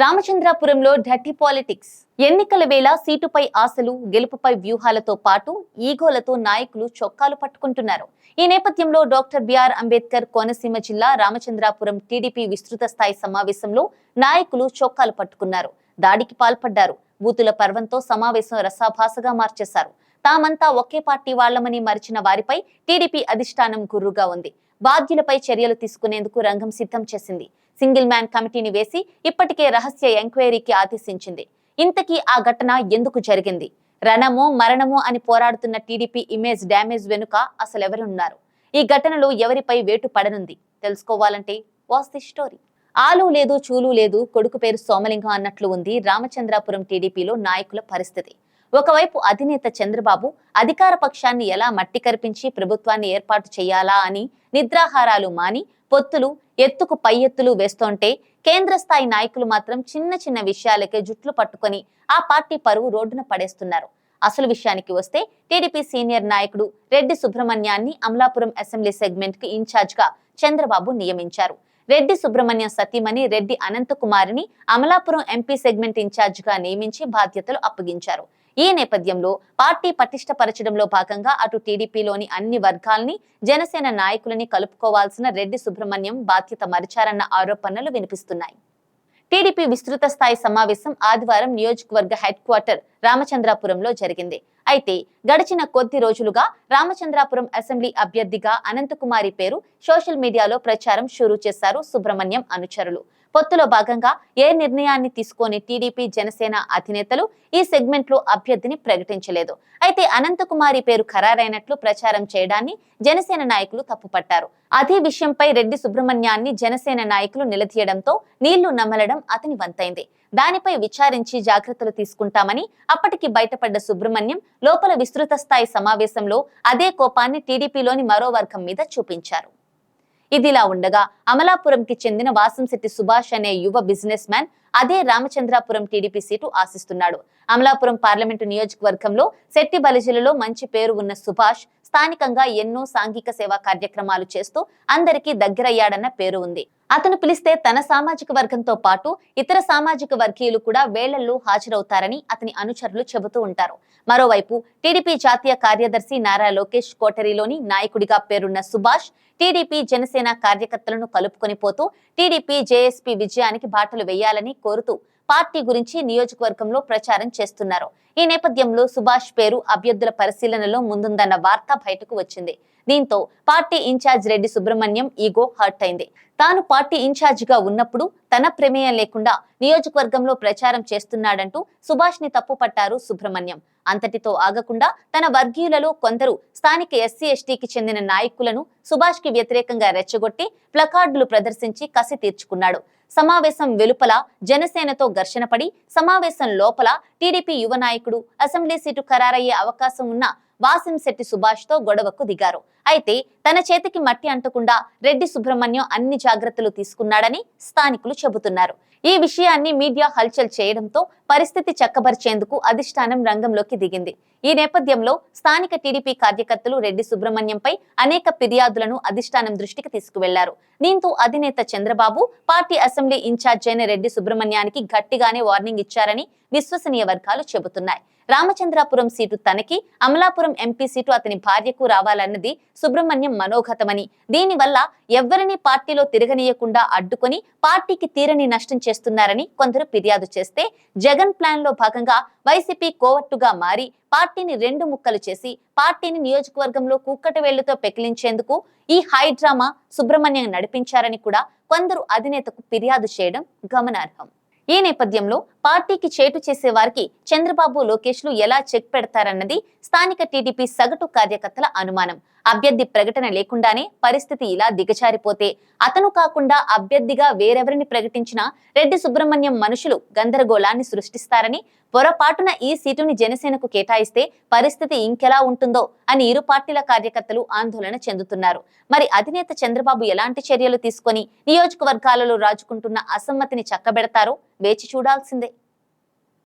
రామచంద్రాపురంలో dirty politics. ఎన్నికల వేళ సీటుపై ఆశలు గెలుపుపై వ్యూహాలతో పాటు ఈగోలతో నాయకులు చొక్కాలు పట్టుకుంటున్నారు. ఈ నేపథ్యంలో డాక్టర్ బిఆర్ అంబేద్కర్ కోనసీమ జిల్లా రామచంద్రాపురం టీడీపీ విస్తృత స్థాయి సమావేశంలో నాయకులు చొక్కాలు పట్టుకున్నారు. దాడికి పాల్పడ్డారు. బూతుల పర్వంతో సమావేశం రసాభాసగా మార్చేశారు. తామంతా ఒకే పార్టీ వాళ్ళమని మరిచిన వారిపై టీడీపీ అధిష్టానం గుర్రుగా ఉంది. బాధ్యులపై చర్యలు తీసుకునేందుకు రంగం సిద్ధం చేసింది. సింగిల్ మ్యాన్ కమిటీని వేసి ఇప్పటికే రహస్య ఎంక్వైరీకి ఆదేశించింది. ఇంతకీ ఆ ఘటన ఎందుకు జరిగింది? రణము మరణము అని పోరాడుతున్న టీడీపీ ఇమేజ్ డ్యామేజ్ వెనుక అసలెవరున్నారు? ఈ ఘటనలో ఎవరిపై వేటు పడనుంది? తెలుసుకోవాలంటే వాస్ ది స్టోరీ. ఆలు లేదు చూలు లేదు కొడుకు పేరు సోమలింగం అన్నట్లు ఉంది రామచంద్రాపురం టీడీపీలో నాయకుల పరిస్థితి. ఒకవైపు అధినేత చంద్రబాబు అధికార పక్షాన్ని ఎలా మట్టి కరిపించి ప్రభుత్వాన్ని ఏర్పాటు చేయాలా అని నిద్రాహారాలు మాని పొత్తులు ఎత్తుకు పై ఎత్తులు వేస్తోంటే కేంద్ర స్థాయి నాయకులు మాత్రం చిన్న చిన్న విషయాలకే జుట్లు పట్టుకొని ఆ పార్టీ పరువు రోడ్డున పడేస్తున్నారు. అసలు విషయానికి వస్తే టీడీపీ సీనియర్ నాయకుడు రెడ్డి సుబ్రహ్మణ్యాన్ని అమలాపురం అసెంబ్లీ సెగ్మెంట్కి ఇన్ఛార్జ్గా చంద్రబాబు నియమించారు. రెడ్డి సుబ్రహ్మణ్యం సతీమణి రెడ్డి అనంతకుమారిని అమలాపురం ఎంపీ సెగ్మెంట్ ఇన్ఛార్జ్గా నియమించి బాధ్యతలు అప్పగించారు. ఈ నేపథ్యంలో పార్టీ పటిష్టపరచడంలో భాగంగా అటు టీడీపీలోని అన్ని వర్గాల్ని జనసేన నాయకులని కలుపుకోవాల్సిన రెడ్డి సుబ్రహ్మణ్యం బాధ్యత మరిచారన్న ఆరోపణలు వినిపిస్తున్నాయి. టీడీపీ విస్తృత స్థాయి సమావేశం ఆదివారం నియోజకవర్గ హెడ్ క్వార్టర్ రామచంద్రాపురంలో జరిగింది. అయితే గడిచిన కొద్ది రోజులుగా రామచంద్రాపురం అసెంబ్లీ అభ్యర్థిగా అనంతకుమారి పేరు సోషల్ మీడియాలో ప్రచారం షురూ చేశారు సుబ్రహ్మణ్యం అనుచరులు. పొత్తులో భాగంగా ఏ నిర్ణయాన్ని తీసుకొని టీడీపీ జనసేన అధినేతలు ఈ సెగ్మెంట్లో అభ్యర్థిని ప్రకటించలేదు. అయితే అనంతకుమారి పేరు ఖరారైనట్లు ప్రచారం చేయడాన్ని జనసేన నాయకులు తప్పుపట్టారు. అదే విషయంపై రెడ్డి సుబ్రహ్మణ్యాన్ని జనసేన నాయకులు నిలదీయడంతో నీళ్ళు నమలడం అతని వంతైంది. దానిపై విచారించి జాగ్రత్తలు తీసుకుంటామని అప్పటికి బయటపడ్డ సుబ్రహ్మణ్యం లోపల విస్తృత స్థాయి సమావేశంలో అదే కోపాన్ని టీడీపీలోని మరో వర్గం మీద చూపించారు. ఇదిలా ఉండగా అమలాపురంకి చెందిన వాసంశెట్టి సుభాష్ అనే యువ బిజినెస్ మ్యాన్ అదే రామచంద్రాపురం టీడీపీ సీటు ఆశిస్తున్నాడు. అమలాపురం పార్లమెంటు నియోజకవర్గంలో శెట్టి బలిజలలో మంచి పేరు ఉన్న సుభాష్ స్థానికంగా ఎన్నో సాంఘిక సేవా కార్యక్రమాలు చేస్తూ అందరికీ దగ్గరయ్యాడన్న పేరు ఉంది. అతను పిలిస్తే తన సామాజిక వర్గంతో పాటు ఇతర సామాజిక వర్గీయులు కూడా వేళల్లో హాజరవుతారని అతని అనుచరులు చెబుతూ ఉంటారు. మరోవైపు టీడీపీ జాతీయ కార్యదర్శి నారా లోకేష్ కోటరీలోని నాయకుడిగా పేరున్న సుభాష్ టీడీపీ జనసేన కార్యకర్తలను కలుపుకొని పోతూ టీడీపీ జేఎస్పీ విజయానికి బాటలు వేయాలని కోరుతూ పార్టీ గురించి నియోజకవర్గంలో ప్రచారం చేస్తున్నారు. ఈ నేపథ్యంలో సుభాష్ పేరు అభ్యర్థుల పరిశీలనలో ముందుందన్న వార్త బయటకు వచ్చింది. దీంతో party in-charge Reddy Subrahmanyam ego hurt అయింది. తాను పార్టీ ఇన్ఛార్జ్గా ఉన్నప్పుడు తన ప్రమేయం లేకుండా నియోజకవర్గంలో ప్రచారం చేస్తున్నాడంటూ సుభాష్ని తప్పుపట్టారు సుబ్రహ్మణ్యం. అంతటితో ఆగకుండా తన వర్గీయులలో కొందరు స్థానిక ఎస్సీ ఎస్టీకి చెందిన నాయకులను సుభాష్కి వ్యతిరేకంగా రెచ్చగొట్టి ప్లకార్డులు ప్రదర్శించి కసి తీర్చుకున్నాడు. సమావేశం వెలుపల జనసేనతో ఘర్షణ పడి సమావేశం లోపల టీడీపీ యువ నాయకుడు అసెంబ్లీ సీటు ఖరారయ్యే అవకాశం ఉన్న వాసింశెట్టి సుభాష్తో గొడవకు దిగారు. అయితే తన చేతికి మట్టి అంటకుండా రెడ్డి సుబ్రహ్మణ్యం అన్ని జాగ్రత్తలు తీసుకున్నాడని స్థానికులు చెబుతున్నారు. ఈ విషయాన్ని మీడియా హల్చల్ చేయడంతో పరిస్థితి చక్కబరిచేందుకు అధిష్టానం రంగంలోకి దిగింది. ఈ నేపథ్యంలో స్థానిక టీడీపీ కార్యకర్తలు రెడ్డి సుబ్రహ్మణ్యంపై అనేక ఫిర్యాదులను అధిష్టానం దృష్టికి తీసుకువెళ్ళారు. దీంతో అధినేత చంద్రబాబు పార్టీ అసెంబ్లీ ఇన్ఛార్జ్ అయిన రెడ్డి సుబ్రహ్మణ్యానికి గట్టిగానే వార్నింగ్ ఇచ్చారని విశ్వసనీయ వర్గాలు చెబుతున్నాయి. రామచంద్రాపురం సీటు తనకి అమలాపురం ఎంపీ సీటు అతని భార్యకు రావాలన్నది సుబ్రహ్మణ్యం మనోగతమని దీనివల్ల ఎవ్వరిని పార్టీలో తిరగనీయకుండా అడ్డుకొని పార్టీకి తీరని నష్టం చేస్తున్నారని కొందరు ఫిర్యాదు చేస్తే జగన్ ప్లాన్లో భాగంగా వైసీపీ కోవట్టుగా మారి పార్టీని రెండు ముక్కలు చేసి పార్టీని నియోజకవర్గంలో కుక్కటి వేళ్ళతో పెకిలించేందుకు ఈ హై డ్రామా సుబ్రహ్మణ్యం నడిపించారని కూడా కొందరు అధినేతకు ఫిర్యాదు చేయడం గమనార్హం. ఈ నేపథ్యంలో పార్టీకి చేటు చేసే వారికి చంద్రబాబు లోకేష్లు ఎలా చెక్ పెడతారన్నది స్థానిక టీడీపీ సగటు కార్యకర్తల అనుమానం. అభ్యర్థి ప్రకటన లేకుండానే పరిస్థితి ఇలా దిగజారిపోతే అతను కాకుండా అభ్యర్థిగా వేరెవరిని ప్రకటించినా రెడ్డి సుబ్రహ్మణ్యం మనుషులు గందరగోళాన్ని సృష్టిస్తారని పొరపాటున ఈ సీటుని జనసేనకు కేటాయిస్తే పరిస్థితి ఇంకెలా ఉంటుందో అని ఇరు పార్టీల కార్యకర్తలు ఆందోళన చెందుతున్నారు. మరి అధినేత చంద్రబాబు ఎలాంటి చర్యలు తీసుకొని నియోజకవర్గాలలో రాజుకుంటున్న అసమ్మతిని చక్కబెడతారో వేచి చూడాల్సిందే.